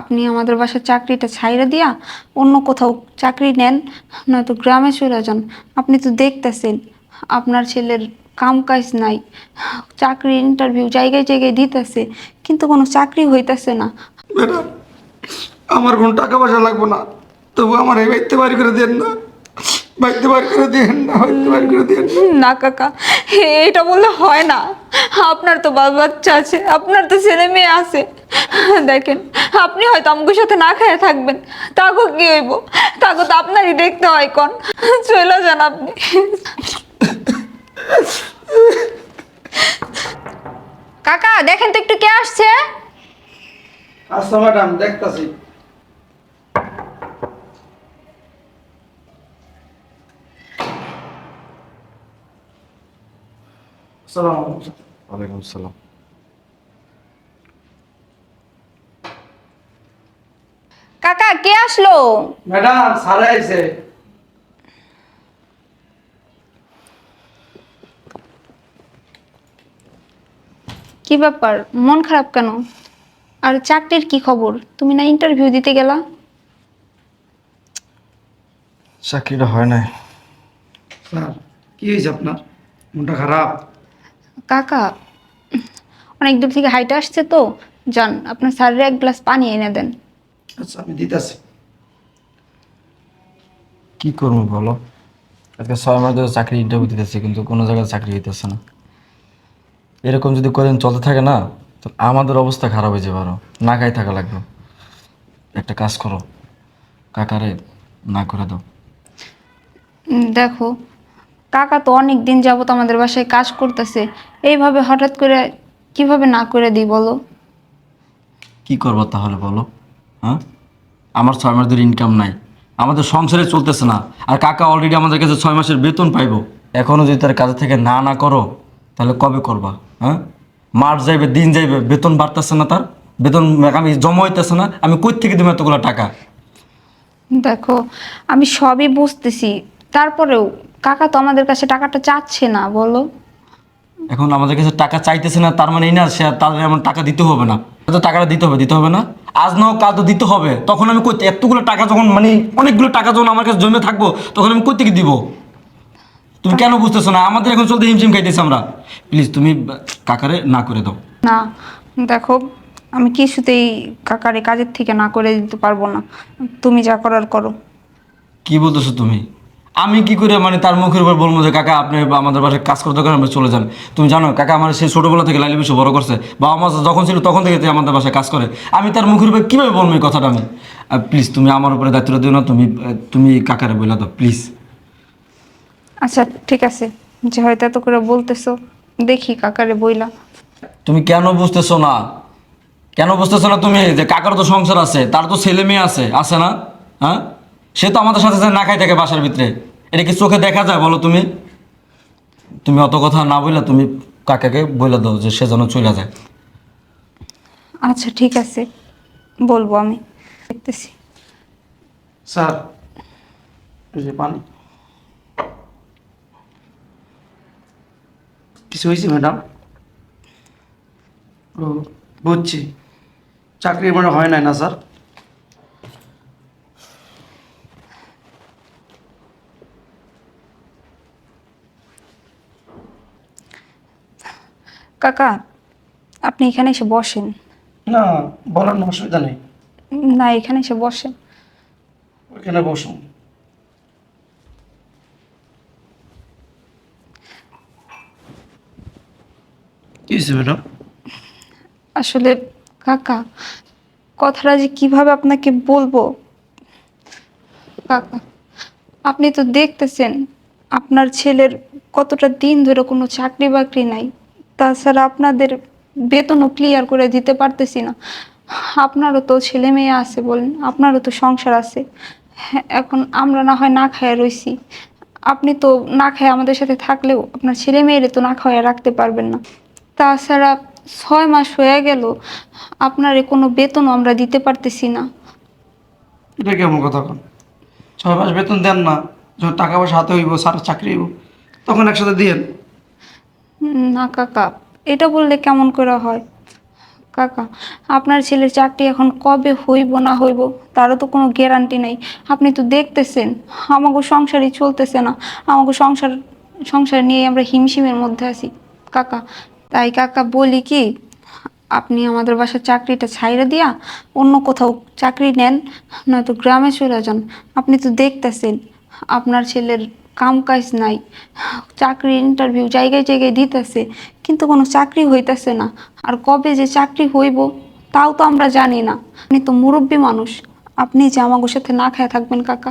আপনি আমাদের বাসার চাকরিটা ছাইরা দিয়া অন্য কোথাও চাকরি নেন নয়তো গ্রামে চলে যান। আপনি তো দেখতেছেন আপনার ছেলের কাম কাজ নাই চাকরি ইন্টারভিউ জায়গায় জায়গায় দিতেছে কিন্তু কোনো চাকরি হইতেছে না। ম্যাডাম আমার কোনো টাকা পয়সা লাগবে না তবু আমার এই বাড়িতে বাড়ি করে দেন না বাড়িতে বাড়ি করে দেন না বাড়িতে বাড়ি করে দেন না। না কাকা এটা বললে হয় না। আপনার তো বাল বাচ্চা আছে আপনার তো ছেলে মেয়ে আছে। দেখেন আপনি হয়তো আমাকে সাথে না খেয়ে থাকবেন। তাকে কি হইব? তাকে তো আপনারই দেখতে হয় কন চলে যান আপনি। কাকা দেখেন তো একটু কে আসছে? আচ্ছা ম্যাডাম দেখতাছি। আসসালামু আলাইকুম। ওয়ালাইকুম সালাম কাকা কে আসলো? ম্যাডাম সারে আইছে। কি ব্যাপার? মন খারাপ কেন? আর চাকরির কি খবর? তুমি না ইন্টারভিউ দিতে গেলা? চাকরিটা হয় নাই। স্যার কি হয়েছে আপনার? মনটা খারাপ? কাকা অনেক দূর থেকে হাইটে আসছে তো। যান আপনার স্যারের এক গ্লাস পানি এনে দেন। আচ্ছা আমি দিতেছি। কি করব বলো? আজকে ছয় মাস ধরে চাকরি ইন্টারভিউ দিতেছে কিন্তু কোনো জায়গায় চাকরি হইতেছে না। এরকম যদি কদিন চলতে থাকে না তো আমাদের অবস্থা খারাপ হয়ে যাবে আরও। না খাই থাকা লাগবে। একটা কাজ করো কাকারে না করে দাও। দেখো কাকা তো অনেক দিন যাবত আমাদের বাসায় কাজ করতেছে। এইভাবে হঠাৎ করে কীভাবে না করে দিই বলো? কি করব তাহলে বলো? হ্যাঁ? আমার ছয় মাস ধরে ইনকাম নাই। আমাদের সংসারে চলতেছে না। আর কাকা অলরেডি আমাদের কাছে ছয় মাসের বেতন পাইবো। এখনও যদি তার কাজে থেকে না না করো তাহলে কবে করবা? হ্যাঁ? মাস যাইবে দিন যাইবে বেতন বাড়তেছে না তার। বেতন আমি জমা হইতেছে না। আমি কই থেকে দেবো এতগুলো টাকা? দেখো আমি সবই বুঝতেছি। তারপরেও কাকা তো আমাদের কাছে টাকাটা চাচ্ছে না বলো। এখন আমাদের কাছে টাকা চাইতেছে না তার মানে এই না সে তাদের এমন টাকা দিতে হবে না। তো টাকাটা দিতে হবে দিতে হবে না? আজ নাও কাল তো দিতে হবে। তখন আমি কই এতগুলো টাকা যখন মানে অনেকগুলো টাকা যখন আমার কাছে জমে থাকব তখন আমি কই থেকে দিব? তুমি কেন বুঝতেছো না? আমাদের এখন চলতে হিমশিম খাইতেছি আমরা। প্লিজ তুমি কাকারে না করে দাও। না দেখো আমি কিছুতেই কাকারে কাজের থেকে না করে দিতে পারব না। তুমি যা করার করো। কি বলতেছো তুমি? আমি কি করে মানে তার মুখের উপর বলব যে কাকা আপনি আমাদের বাসায় কাজ করতে করেন আমরা চলে যান। তুমি জানো কাকা আমার সেই ছোটবেলা থেকে লাইলি বেশি বড় করছে। বাবা মা যখন ছিল তখন থেকে আমাদের বাসায় কাজ করে। আমি তার মুখের উপর কীভাবে বলব এই কথাটা আমি? প্লিজ তুমি আমার উপরে দায়িত্বটা দিও না তুমি তুমি কাকারে বলে দাও প্লিজ আচ্ছা ঠিক আছে। যে হয়তো এত করে বলতেছো দেখি কাকারে বইলা। তুমি কেন বুঝতেছো না? কেন বুঝতেছো না তুমি? যে কাকার তো সংসার আছে তার তো ছেলে মেয়ে আছে আছে না? হ্যাঁ? সে তো আমাদের সাথে সাথে না খাই থাকে বাসার ভিতরে এটা কি চোখে দেখা যায় বলো তুমি? তুমি অত কথা না বললে তুমি কাকাকে বলে দাও যে সে যেন চলে যায়। আচ্ছা ঠিক আছে বলব আমি দেখতেছি। স্যার এই যে পানি। কিছু হয়েছে ম্যাডাম? ও বুঝছি। চাকরি মানে হয় নাই না স্যার? কাকা আপনি এখানে এসে বসেন। না বলার কোনো অসুবিধা নেই। না এখানে এসে বসেন। ওইখানে বসুন। কি হয়েছে ম্যাডাম? আসলে কাকা কথাটা যে কীভাবে আপনাকে বলব? কাকা আপনি তো দেখতেছেন আপনার ছেলের কতটা দিন ধরে কোনো চাকরি বাকরি নাই। তাছাড়া আপনাদের বেতনও ক্লিয়ার করে দিতে পারতেছি না। আপনারও তো ছেলে মেয়ে আছে বলেন আপনারও তো সংসার আছে। হ্যাঁ, এখন আমরা না হয় না খায় রইছি। আপনি তো না খায় আমাদের সাথে থাকলেও আপনার ছেলে মেয়েরে তো না খাওয়ায় রাখতে পারবেন না। তাছাড়া ছয় মাস হয়ে গেল আপনারে কোনো বেতনও আমরা দিতে পারতেছি না। এটা কেমন কথা কন? ছয় মাস বেতন দেন না যখন টাকা পয়সা হাতে হইব সারা চাকরি হইব তখন একসাথে দিয়েন। না, কাকা। এটা বললে কেমন করে হয়? কাকা, আপনার ছেলের চাকরি এখন কবে হইব, না হইব, তারও তো কোনো গ্যারান্টি নেই। আপনি তো দেখতেছেন আমাকে সংসারই চলতেছে না। আমাকে সংসার সংসার নিয়ে আমরা হিমশিমের মধ্যে আছি। কাকা, তাই কাকা বলি কি, আপনি আমাদের বাসার চাকরিটা ছাইড়ে দিয়া অন্য কোথাও চাকরি নেন, নয়তো গ্রামে চলে যান। আপনি তো দেখতেছেন, আপনার ছেলের কাম কাজ নাই। চাকরি ইন্টারভিউ জায়গায় জায়গায় দিতেছে, কিন্তু কোনো চাকরি হইতেছে না। আর কবে যে চাকরি হইব, তাও তো আমরা জানি না। আপনি তো মুরব্বী মানুষ, আপনি যে আমাদের সাথে না খেয়ে থাকবেন কাকা,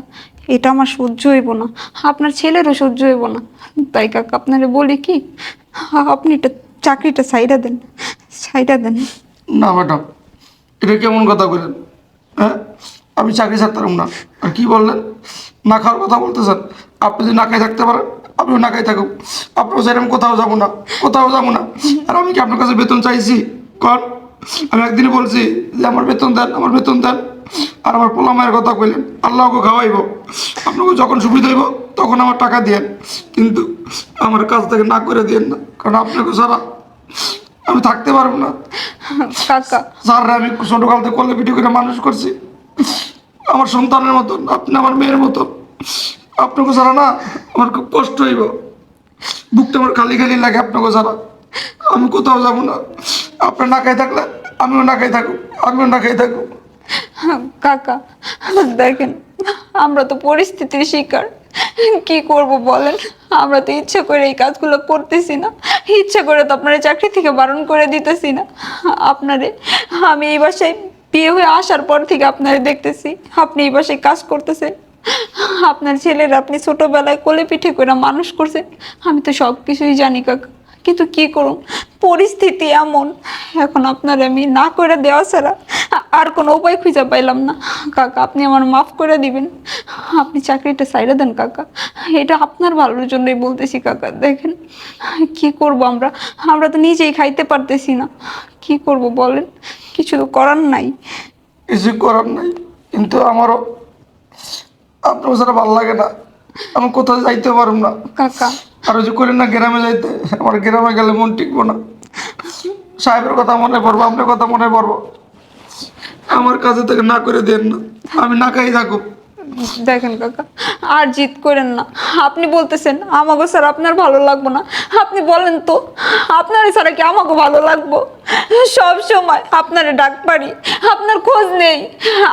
এটা আমার সহ্য হইব না। আপনার ছেলেরও সহ্য হইব না। তাই কাকা, আপনারে বলি কি, আপনি এটা চাকরিটা সাইডা দেন সাইডা দেন। না ম্যাডাম, এটা কেমন কথা বলেন হ্যাঁ? আমি চাকরি ছাড়তে পারব না। আর কি বললেন? না খাওয়ার কথা বলতেছেন। আপনি যদি না খাই থাকতে পারেন আপনিও না খাই থাকুক। আপনার সেরকম কোথাও যাব না কোথাও যাব না। আর আমি কি আপনার কাছে বেতন চাইছি? কর আমি একদিনই বলছি যে আমার বেতন দেন আমার বেতন দেন। আর আমার পোলা মায়ের কথা কইলেন আল্লাহকে খাওয়াইব। আপনাকে যখন সুবিধা হইব তখন আমার টাকা দিয়েন। কিন্তু আমার কাছ থেকে না করে দিয়েন না। কারণ আপনাকে ছাড়া আমি থাকতে পারব না। কাকা। স্যার আমি ছোটকাল থেকে কলে ভিডিও করে মানুষ করছি। আমার সন্তানের মতন, আপনি আমার মেয়ের মতন। আপনাকে ছাড়া না আমার খুব কষ্ট হইব। বুকটা আমার খালি খালি লাগে আপনাকে ছাড়া। আমি কোথাও যাব না। আপনার না খাই থাকলে আমিও না খাই থাকুক, আমিও না খাই থাকুক কাকা দেখেন, আমরা তো পরিস্থিতির শিকার। কি করব বলেন? আমরা তো ইচ্ছা করে এই কাজগুলো করতেছি না। ইচ্ছা করে তো আপনার চাকরি থেকে বারণ করে দিতেছি না। আপনারে আমি এই বাসায় বিয়ে হয়ে আসার পর থেকে আপনারে দেখতেছি। আপনি এই বাসায় কাজ করতেছেন। আপনার ছেলের আপনি ছোটবেলায় কোলে পিঠে করে মানুষ করছেন। আমি তো সব কিছুই জানি কাকা। কিন্তু কি করুন? পরিস্থিতি এমন। এখন আপনার আমি না করে দেওয়া ছাড়া আর কোনো উপায় খুঁজে পাইলাম না। কাকা, আপনি আমার মাফ করে দিবেন। আপনি চাকরিটা সাইডে দেন কাকা। এটা আপনার ভালোর জন্যই বলতেছি কাকা। দেখেন, কি করব আমরা? আমরা তো নিজেই খাইতে পারতেছি না। কি করব বলেন? কিছু তো করার নাই। কিছু করার নাই। কিন্তু আমারও আপনার ছাড়া ভালো লাগে না। আমি কোথাও যাইতে পারব না। কাকা। আর ওই যে করেন না গ্রামে যাইতে আমার গ্রামে গেলে মন টিকবো না। সাহেবের কথা মনে পড়ব আপনার কথা মনে পড়ব। আমার কাছে থেকে না করে দেন না। আমি না খাই থাকুক। দেখেন কাকা, আর জিত করেন না। আপনি বলতেছেন আমাকে স্যার আপনার ভালো লাগবো না। আপনি বলেন তো আপনার ছাড়া কি আমাকে ভালো লাগবো? সব সময় আপনারে ডাক পারি, আপনার খোঁজ নেই।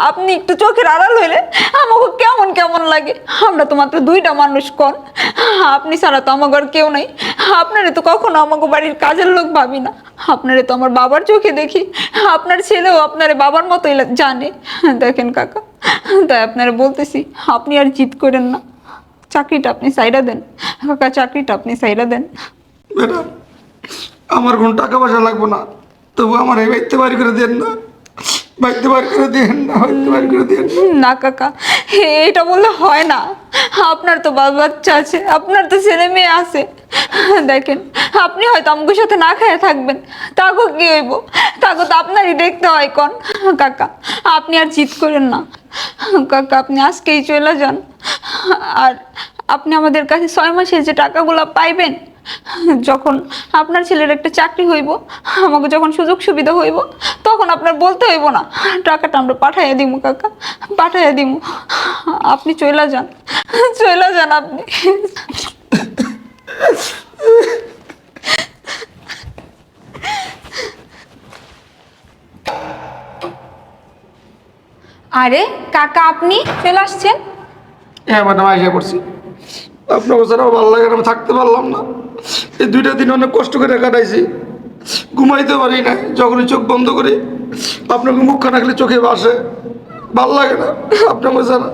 আপনি একটু চোখের আড়াল হইলে আমাকে কেমন কেমন লাগে? আমরা তো মাত্র দুইটা মানুষ কন। আপনি ছাড়া তো আমাকে আর কেউ নাই। আপনারে তো কখনো আমাকে বাড়ির কাজের লোক ভাবি না। আপনারে তো আমার বাবার চোখে দেখি। আপনার ছেলেও আপনারে বাবার মতোই জানে। দেখেন কাকা তাই আপনারা বলতেছি আপনি আর জিত করেন না। চাকরিটা আপনি সাইডা দেন। কাকা চাকরিটা আপনি সাইডা দেন। ম্যাডাম আমার কোনো টাকা পয়সা লাগবো না। তবু আমার এই বাইতে বাড়ি করে দেন না। বাইতে বাড়ি করে দেন না বাইতে বাড়ি করে দেন না। না কাকা এটা বললে হয় না। আপনার তো বাল বাচ্চা আছে আপনার তো ছেলে মেয়ে আছে। দেখেন আপনি হয়তো আমাকে সাথে না খেয়ে থাকবেন। তাকে কি হইব? তাকে তো আপনারই দেখতে হয় কন। কাকা আপনি আর জিত করেন না। কাকা, আপনি আজকেই চলে যান। আর আপনি আমাদের কাছে ছয় মাসে যে টাকাগুলো পাইবেন, যখন আপনার ছেলের একটা চাকরি হইব, আমাকে যখন সুযোগ সুবিধা হইব, তখন আপনার বলতে হইব না, টাকাটা আমরা পাঠাইয়া দিব কাকা, পাঠাইয়া দিব আপনি চইলা যান চইলা যান আপনি। আরে কাকা আপনি চলে আসছেন? হ্যাঁ ম্যাডাম আইসা করছি। আপনাকে ছাড়াও ভালো লাগে না আমি থাকতে পারলাম না। এই দুইটা দিন অনেক কষ্ট করে কাটাইছি। ঘুমাইতে পারি না যখনই চোখ বন্ধ করি আপনাকে মুখখানা খালি চোখে বাসে ভালো লাগে না আপনাকে ছাড়া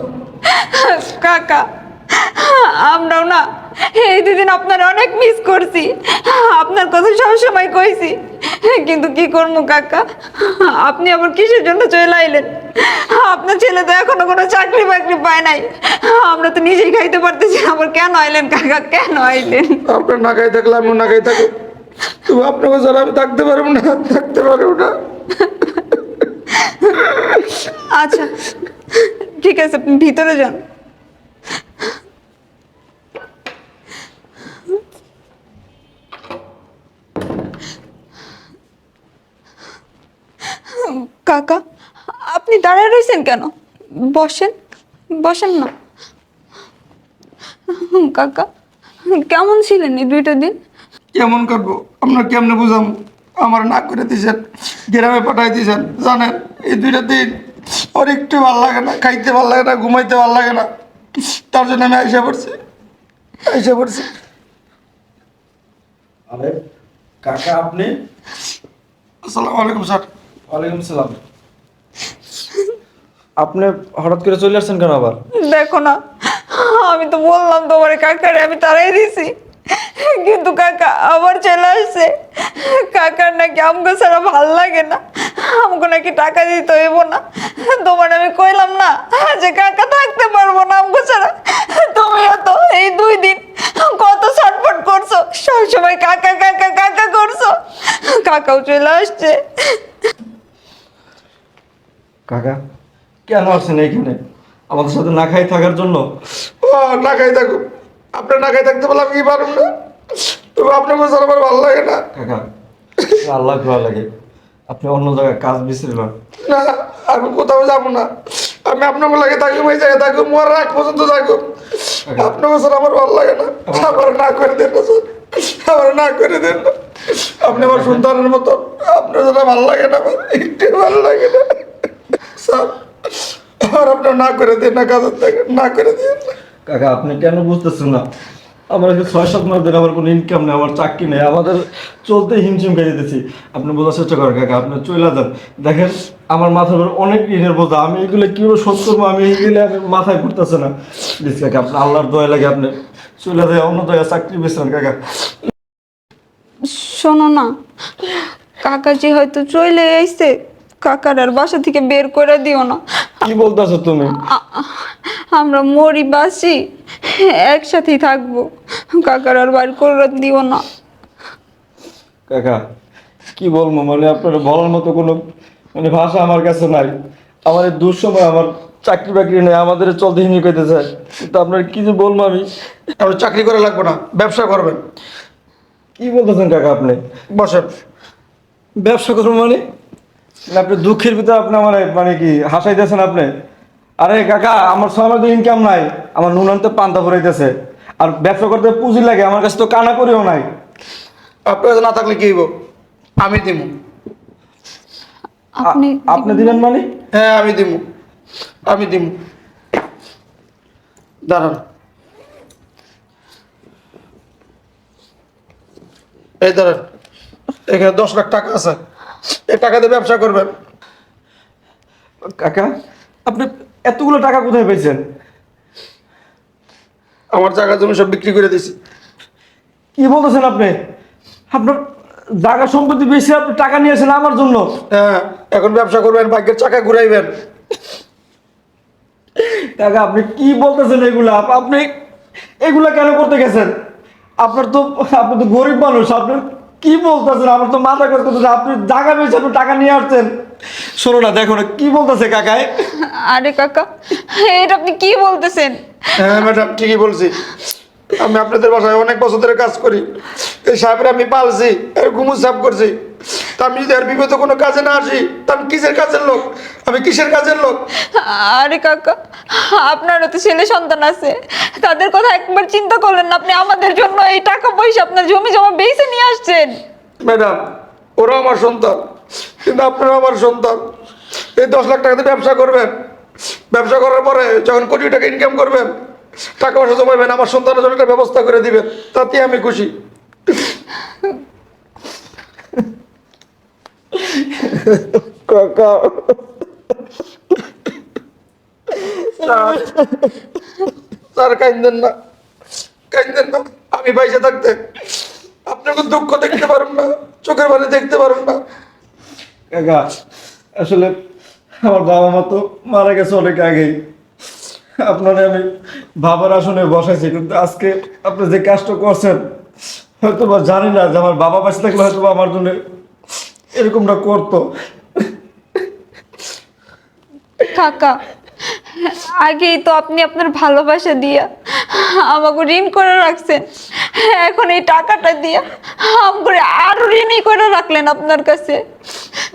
কাকা আমরাও না এই দুদিন আপনার অনেক মিস করছি। আপনার কথা সবসময় কইছি। কিন্তু কি করব কাকা? আপনি আবার কিসের জন্য চলে আইলেন? আপনার ছেলে তো এখনও কোনো চাকরি বাকরি পায় নাই। আমরা তো নিজেই খাইতে পারতেছি না, আবার কেন আইলেন কাকা? কেন আইলেন? আপনার না খাই থাকলে আমিও না খাই থাকো তবু আপনাকে ছাড়া আমি থাকতে পারব না থাকতে পারব না। আচ্ছা ঠিক আছে আপনি ভিতরে যান। আপনি দাঁড়ায় রয়েছেন কেন? বসেন বসেন না। কাকা কেমন ছিলেন এই দুইটা দিন? কেমন করব আপনার কেমনে বুঝাম? আমার না করে দিয়েছেন গ্রামে পাঠাই দিয়েছেন জানেন? এই দুইটা দিন ওর একটু ভালো লাগে না খাইতে ভালো লাগে না ঘুমাইতে ভালো লাগে না। তার জন্য আমি আইসা পড়ছি আইসা পড়ছি। আরে কাকা আপনি? আসসালামু আলাইকুম স্যার। ওয়ালাইকুম সালাম। আপনি হঠাৎ করে চলে আসছেন কেন আবার? দেখো না আমি তো বললাম তোমার কাকারে আমি তারাই দিছি। কিন্তু কাকা আবার চলে আসছে। কাকার নাকি আমাকে ছাড়া ভালো লাগে না। আমাকে নাকি টাকা দিতে হইব না। তোমার আমি কইলাম না যে কাকা থাকতে পারব না আমাকে ছাড়া। তুমি তো এই দুই দিন কত ছটফট করছ সবসময় কাকা কাকা কাকা করছ। কাকাও চলে আসছে। কাকা কেন আসছেন এইখানে আমাদের সাথে না খাই থাকার জন্য? ও না খাই থাকুক আপনার না খাই থাকতে আমি কি পারুন না? তবু আপনার কাছে আমার ভালো লাগে না। কাকা আল্লাহ ভালো লাগে? আপনি অন্য জায়গায় কাজ বিশ্রিলেন না আমি কোথাও যাব না। আমি আপনার লাগে থাকুম এই জায়গায় থাকুম মরার আগ পর্যন্ত থাকুম আপনার কাছে আমার ভালো লাগে না। আমার না করে দেন না স্যার। আমার না করে দেন না। আপনি আমার সন্তানের মতো। আপনার যেটা ভালো লাগে না আমার। একটু ভালো লাগে না। স্যার। আমার আপনার না করে দেন না কাজের থেকে না করে দেন কাকা আপনি কেন বুঝতেছেন না? আমার কাছে ছয় সাত মাস ধরে আমার কোনো ইনকাম নেই আমার চাকরি নেই আমাদের চলতে হিমশিম খেয়ে যেতেছি। আপনি বোঝার চেষ্টা করেন কাকা আপনি চলে যান। দেখেন আমার মাথার উপর অনেক ঋণের বোঝা আমি এগুলো কীভাবে শোধ করব আমি এগুলো আমি মাথায় পড়তেছে না। প্লিজ কাকা আপনি আল্লাহর দয়া লাগে আপনি চলে যায় অন্য জায়গায় চাকরি বেছেন কাকা। শোনো না কাকাজি হয়তো চলে আইছে কাকার আর বাসা থেকে বের করে দিও না। কি বলতেছো তুমি? আমরা মরি বাসি একসাথেই থাকব। কাকার আর বাইর করে দিও না। কাকা কি বলব মানে আপনার বলার মতো কোনো মানে ভাষা আমার কাছে নাই। আমার এই দুঃসময় আমার চাকরি বাকরি নেই আমাদের চলতে হিমি করতে চায় কিন্তু আপনার কি যে বলব আমি? আমি চাকরি করে লাগবো না ব্যবসা করবেন। কি বলতেছেন কাকা আপনি? বসেন। ব্যবসা করব মানে? আপনি দুঃখের ভিতরে আপনি আমার মানে কি হাসাইতেছেন আপনি? আরে কাকা আমার ছয় মাস ইনকাম নাই আমার নুন আনতে পান্তা ভরাইতেছে। আর ব্যবসা করতে পুঁজি লাগে আমার কাছে তো কানা করেও নাই। আপনার কাছে না থাকলে কি হইব? আমি দিব আপনি আপনি দিবেন মানে? হ্যাঁ আমি দিব আমি দিব দাঁড়ান। এই দাঁড়ান। এখানে দশ লাখ টাকা আছে। এই টাকা দিয়ে ব্যবসা করবেন। কাকা আপনি এতগুলো টাকা কোথায় পেয়েছেন? আমার জায়গা জমি সব বিক্রি করে দিয়েছি। কি বলতেছেন আপনি? আপনার জায়গা সম্পত্তি বেশি আপনি টাকা নিয়েছেন আমার জন্য। হ্যাঁ এখন ব্যবসা করবেন ভাগ্যের চাকা ঘুরাইবেন। কাকা আপনি কি বলতেছেন এগুলা? আপনি এগুলা কেন করতে গেছেন? আপনার তো আপনি তো গরিব মানুষ আপনি কি বলতেছেন? আমার তো মাথা কাজ করতেছে। আপনি জায়গা বেশি আপনি টাকা নিয়ে আসছেন। শোনো না দেখো না কি বলতেছে কাকায়? আরে কাকা এটা আপনি কি বলতেছেন? হ্যাঁ ম্যাডাম ঠিকই বলছি। আমি আপনাদের বাসায় অনেক বছর ধরে কাজ করি। এই সাহেবের আমি পালছি এর ঘুমু সাফ করছি। তা আমি যদি আর বিপদে কোনো কাজে না আসি তা আমি কিসের কাজের লোক? আমি কিসের কাজের লোক? আরে কাকা আপনারও তো ছেলে সন্তান আছে। তাদের কথা একবার চিন্তা করলেন না আপনি আমাদের জন্য এই টাকা পয়সা আপনার জমি জমা বেঁচে নিয়ে আসছেন? ম্যাডাম ওরাও আমার সন্তান কিন্তু আপনারাও আমার সন্তান। এই দশ লাখ টাকাতে ব্যবসা করবেন। ব্যবসা করার পরে যখন কোটি টাকা ইনকাম করবেন টাকা পয়সা জমাবেন আমার সন্তানের জন্য একটা ব্যবস্থা করে দিবেন তাতে আমি খুশি। কাকা। স্যার কাইন্দেন না কাইন্দেন না আমি বাইসে থাকতে আপনাকে দুঃখ দেখতে পারুন না চোখের পানি দেখতে পারুন না। কাকা আসলে আমার বাবা মা তো মারা গেছে অনেক আগেই। আপনারে আমি বাবার আসনে বসাইছি কিন্তু আজকে আপনি যে কাজটা করছেন হয়তো বা জানি না যে আমার বাবা পাশে থাকলে হয়তো বা আমার জন্য এরকমটা করতো। কাকা আগেই তো আপনি আপনার ভালোবাসা দিয়া আমাকে ঋণ করে রাখছেন। এখন এই টাকাটা দিয়া আমাকে আরও ঋণই করে রাখলেন আপনার কাছে।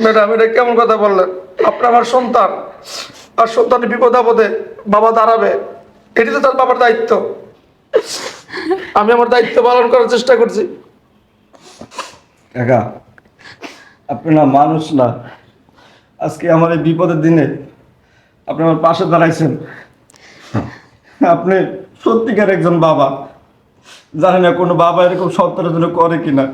ম্যাডাম এটা কেমন কথা বললেন? আপনার আমার সন্তান। আর সন্তানের বিপদ আপদে বাবা দাঁড়াবে এটি তো তার বাবার দায়িত্ব। আমি আমার দায়িত্ব পালন করার চেষ্টা করছি। কাকা আপনি না মানুষ না। আজকে আমার এই বিপদের দিনে আপনি আমার পাশে দাঁড়াইছেন। আপনি সত্যিকার একজন বাবা। জানি না কোনো বাবা এরকম সন্তানের জন্য করে কিনা।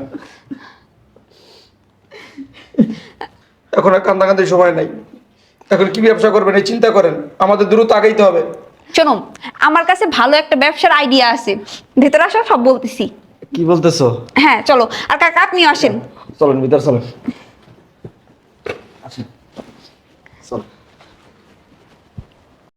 এখন আর কান্দাকান্দির সময় নাই। এখন কি ব্যবসা করবেন? এই চিন্তা করেন। আমাদের দ্রুত আগাইতে হবে। শোনো আমার কাছে ভালো একটা ব্যবসার আইডিয়া আছে। ভেতরে আসো সব বলতেছি। কি বলতেছো? হ্যাঁ চলো। আর কাকা আপনি আসেন। চলেন ভিতর চলেন।